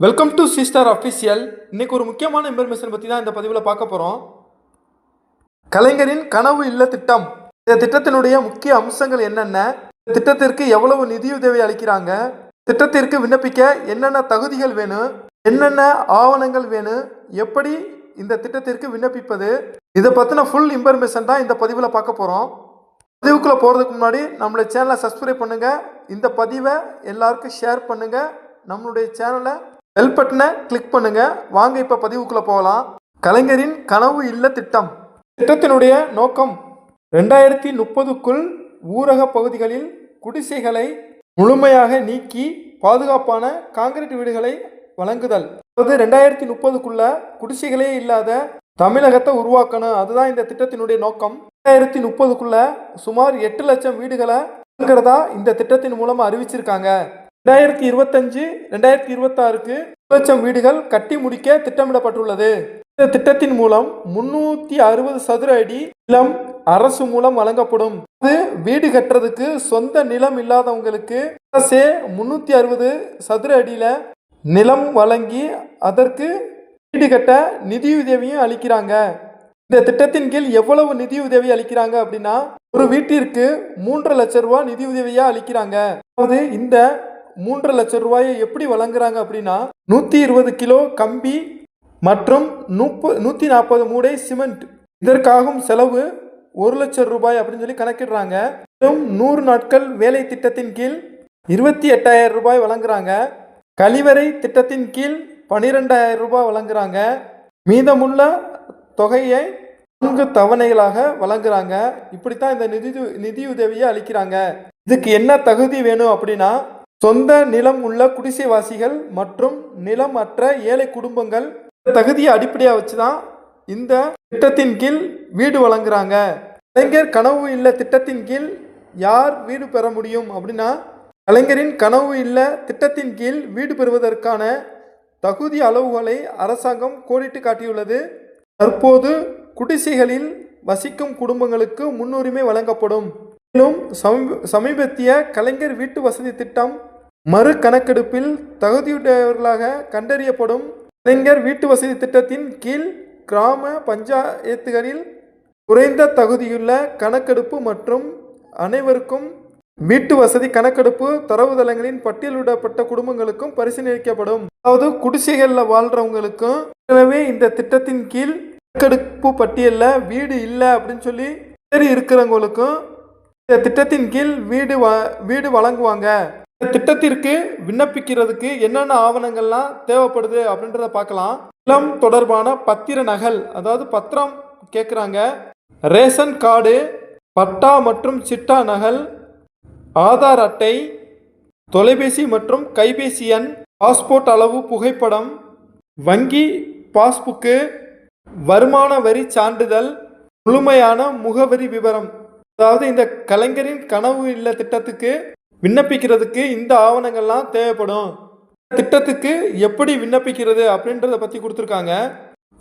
Welcome to sister official இன்னைக்கு ஒரு முக்கியமான இன்ஃபர்மேஷன் பற்றி தான் இந்த பதிவில் பார்க்க போகிறோம் கலைஞரின் கனவு இல்ல திட்டம். இந்த திட்டத்தினுடைய முக்கிய அம்சங்கள் என்னென்ன? இந்த திட்டத்திற்கு எவ்வளவு நிதியுதவி அளிக்கிறாங்க? திட்டத்திற்கு விண்ணப்பிக்க என்னென்ன தகுதிகள் வேணும்? என்னென்ன ஆவணங்கள் வேணும்? எப்படி இந்த திட்டத்திற்கு விண்ணப்பிப்பது? இதை பற்றின ஃபுல் இன்ஃபர்மேஷன் தான் இந்த பதிவில் பார்க்க போகிறோம் பதிவுக்குள்ளே போகிறதுக்கு முன்னாடி நம்மளோட சேனலை சப்ஸ்கிரைப் பண்ணுங்கள் இந்த பதிவை எல்லாருக்கும் ஷேர் பண்ணுங்கள் நம்மளுடைய சேனலை ஹெல்ப் பட்டனை கிளிக் பண்ணுங்கள் வாங்க இப்போ பதிவுக்குள்ளே போகலாம். கலைஞரின் கனவு இல்ல திட்டம். திட்டத்தினுடைய நோக்கம் ரெண்டாயிரத்தி முப்பதுக்குள் ஊரக பகுதிகளில் குடிசைகளை முழுமையாக நீக்கி பாதுகாப்பான காங்கிரீட் வீடுகளை வழங்குதல். அதாவது ரெண்டாயிரத்தி முப்பதுக்குள்ள குடிசைகளே இல்லாத தமிழகத்தை உருவாக்கணும். அதுதான் இந்த திட்டத்தினுடைய நோக்கம். ரெண்டாயிரத்தி முப்பதுக்குள்ள சுமார் எட்டு லட்சம் வீடுகளை வழங்குறதா இந்த திட்டத்தின் மூலமாக அறிவிச்சிருக்காங்க. ரெண்டாயிரத்தி இருபத்தஞ்சு ரெண்டாயிரத்தி இருபத்தாறுக்கு லட்சம் வீடுகள் கட்டி முடிக்க திட்டமிடப்பட்டுள்ளது. இந்த திட்டத்தின் மூலம் முன்னூத்தி அறுபது சதுர அடி நிலம் அரசு மூலம் வழங்கப்படும். இது வீடு கட்டுறதுக்கு சொந்த நிலம் இல்லாதவங்களுக்கு அரசே முன்னூத்தி அறுபது சதுர அடியில நிலம் வழங்கி அதற்கு வீடு கட்ட நிதியுதவியும் அளிக்கிறாங்க. இந்த திட்டத்தின் கீழ் எவ்வளவு நிதியுதவி அளிக்கிறாங்க அப்படின்னா ஒரு வீட்டிற்கு மூன்று லட்சம் ரூபா நிதியுதவியா அளிக்கிறாங்க. அதாவது இந்த மூன்று லட்சம் ரூபாயை எப்படி வழங்குறாங்க அப்படின்னா நூற்றி இருபது கிலோ கம்பி மற்றும் முப்ப நூற்றி நாற்பது மூடை சிமெண்ட். இதற்காகும் செலவு ஒரு லட்சம் ரூபாய் அப்படின்னு சொல்லி கணக்கிடுறாங்க. மேலும் நூறு நாட்கள் வேலை திட்டத்தின் கீழ் இருபத்தி எட்டாயிரம் ரூபாய் வழங்குறாங்க. கழிவறை திட்டத்தின் கீழ் பனிரெண்டாயிரம் ரூபாய் வழங்குறாங்க. மீதமுள்ள தொகையை நான்கு தவணைகளாக வழங்குறாங்க. இப்படித்தான் இந்த நிதி நிதியுதவியை அளிக்கிறாங்க. இதுக்கு என்ன தகுதி வேணும் அப்படின்னா சொந்த நிலம் உள்ள குடிசைவாசிகள் மற்றும் நிலம் அற்ற ஏழை குடும்பங்கள் தகுதியை அடிப்படையாக வச்சு தான் இந்த திட்டத்தின் கீழ் வீடு வழங்குறாங்க. கலைஞர் கனவு இல்ல திட்டத்தின் கீழ் யார் வீடு பெற முடியும் அப்படின்னா கலைஞரின் கனவு இல்ல திட்டத்தின் கீழ் வீடு பெறுவதற்கான தகுதி அளவுகளை அரசாங்கம் கோடிட்டு காட்டியுள்ளது. தற்போது குடிசைகளில் வசிக்கும் குடும்பங்களுக்கு முன்னுரிமை வழங்கப்படும். மேலும் சமீபத்திய கலைஞர் வீட்டு வசதி திட்டம் மறு கணக்கெடுப்பில் தகுதியுடையவர்களாக கண்டறியப்படும் இளைஞர் வீட்டு வசதி திட்டத்தின் கீழ் கிராம பஞ்சாயத்துகளில் குறைந்த தகுதியுள்ள கணக்கெடுப்பு மற்றும் அனைவருக்கும் வீட்டு வசதி கணக்கெடுப்பு தரவுதளங்களின் பட்டியலிடப்பட்ட குடும்பங்களுக்கும் பரிசீலிக்கப்படும் அதாவது குடிசைகளில் வாழ்றவங்களுக்கும் எனவே இந்த திட்டத்தின் கீழ் கணக்கெடுப்பு பட்டியலில் வீடு இல்லை அப்படின்னு சொல்லி சரி இருக்கிறவங்களுக்கும் இந்த திட்டத்தின் கீழ் வீடு வ வீடு வழங்குவாங்க. திட்டத்திற்கு விண்ணப்பிக்கிறதுக்கு என்னென்ன ஆவணங்கள்லாம் தேவைப்படுது அப்படின்றத பார்க்கலாம். நிலம் தொடர்பான பத்திர நகல் அதாவது பத்திரம் கேட்குறாங்க ரேஷன் கார்டு பட்டா மற்றும் சிட்டா நகல் ஆதார் அட்டை தொலைபேசி மற்றும் கைபேசி எண் பாஸ்போர்ட் அளவு புகைப்படம் வங்கி பாஸ்புக்கு வருமான வரி சான்றிதழ் முழுமையான முகவரி விவரம். அதாவது இந்த கலைஞரின் கனவு இல்ல திட்டத்துக்கு விண்ணப்பிக்கிறதுக்கு இந்த ஆவணங்கள்லாம் தேவைப்படும். திட்டத்துக்கு எப்படி விண்ணப்பிக்கிறது அப்படின்றத பற்றி கொடுத்துருக்காங்க.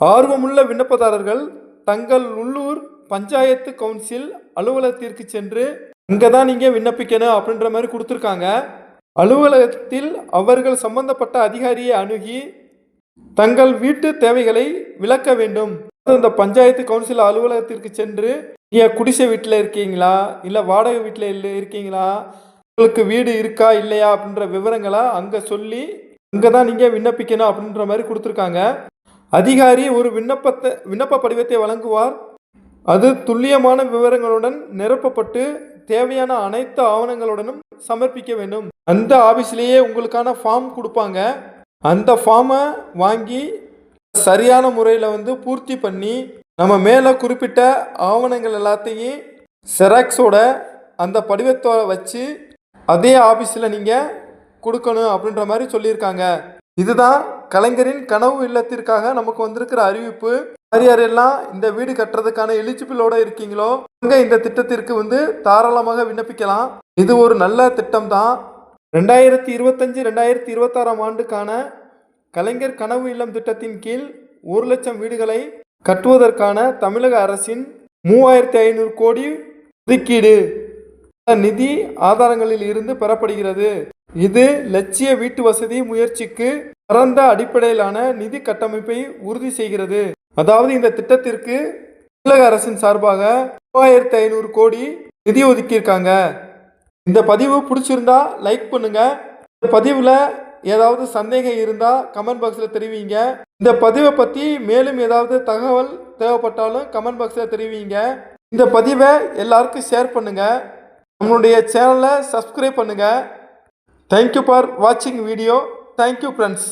ஆர்வமுள்ள விண்ணப்பதாரர்கள் தங்கள் உள்ளூர் பஞ்சாயத்து கவுன்சில் அலுவலகத்திற்கு சென்று இங்கே தான் நீங்கள் விண்ணப்பிக்கணும் அப்படின்ற மாதிரி கொடுத்துருக்காங்க. அலுவலகத்தில் அவர்கள் சம்பந்தப்பட்ட அதிகாரியை அணுகி தங்கள் வீட்டு தேவைகளை விளக்க வேண்டும். இந்த பஞ்சாயத்து கவுன்சில் அலுவலகத்திற்கு சென்று நீங்கள் குடிசை வீட்டில் இருக்கீங்களா? இல்லை வாடகை வீட்டில் இல்லை இருக்கீங்களா? உங்களுக்கு வீடு இருக்கா இல்லையா அப்படின்ற விவரங்களை அங்கே சொல்லி அங்கே தான் நீங்கள் விண்ணப்பிக்கணும் அப்படின்ற மாதிரி கொடுத்துருக்காங்க. அதிகாரி ஒரு விண்ணப்பத்தை விண்ணப்ப படிவத்தை வழங்குவார். அது துல்லியமான விவரங்களுடன் நிரப்பப்பட்டு தேவையான அனைத்து ஆவணங்களுடனும் சமர்ப்பிக்க வேண்டும். அந்த ஆபீஸ்லேயே உங்களுக்கான ஃபார்ம் கொடுப்பாங்க. அந்த ஃபார்மை வாங்கி சரியான முறையில் வந்து பூர்த்தி பண்ணி நம்ம மேலே குறிப்பிட்ட ஆவணங்கள் எல்லாத்தையும் செராக்ஸோட அந்த படிவத்தை வச்சு அதே ஆஃபீஸில் நீங்கள் கொடுக்கணும் அப்படின்ற மாதிரி சொல்லியிருக்காங்க. இதுதான் கலைஞரின் கனவு இல்லத்திற்காக நமக்கு வந்திருக்கிற அறிவிப்பு. யார் யாரெல்லாம் இந்த வீடு கட்டுறதுக்கான எலிஜிபிளோட இருக்கீங்களோ அங்கே இந்த திட்டத்திற்கு வந்து தாராளமாக விண்ணப்பிக்கலாம். இது ஒரு நல்ல திட்டம் தான் ரெண்டாயிரத்தி இருபத்தஞ்சு ரெண்டாயிரத்தி இருபத்தாறாம் ஆண்டுக்கான கலைஞர் கனவு இல்லம் திட்டத்தின் கீழ் ஒரு லட்சம் வீடுகளை கட்டுவதற்கான தமிழக அரசின் மூவாயிரத்தி ஐநூறு கோடி ஒதுக்கீடு. நிதி ஆதாரங்களில் இருந்து பெறப்படுகிறது. இது லட்சிய வீட்டு வசதி முயற்சிக்கு பரந்த அடிப்படையிலான நிதி கட்டமைப்பை உறுதி செய்கிறது. அதாவது இந்த திட்டத்திற்கு தமிழக அரசின் சார்பாக மூவாயிரத்தி ஐநூறு கோடி நிதி ஒதுக்கியிருக்காங்க. இந்த பதிவு பிடிச்சிருந்தா லைக் பண்ணுங்க. இந்த பதிவில் ஏதாவது சந்தேகம் இருந்தால் கமெண்ட் பாக்ஸில் தெரிவிங்க. இந்த பதிவை பற்றி மேலும் ஏதாவது தகவல் தேவைப்பட்டாலும் கமெண்ட் பாக்ஸில் தெரிவிங்க. இந்த பதிவை எல்லாருக்கும் ஷேர் பண்ணுங்கள் நம்மளுடைய சேனலை சப்ஸ்கிரைப் பண்ணுங்கள் தேங்க்யூ ஃபார் வாட்சிங் வீடியோ தேங்க்யூ ஃப்ரெண்ட்ஸ்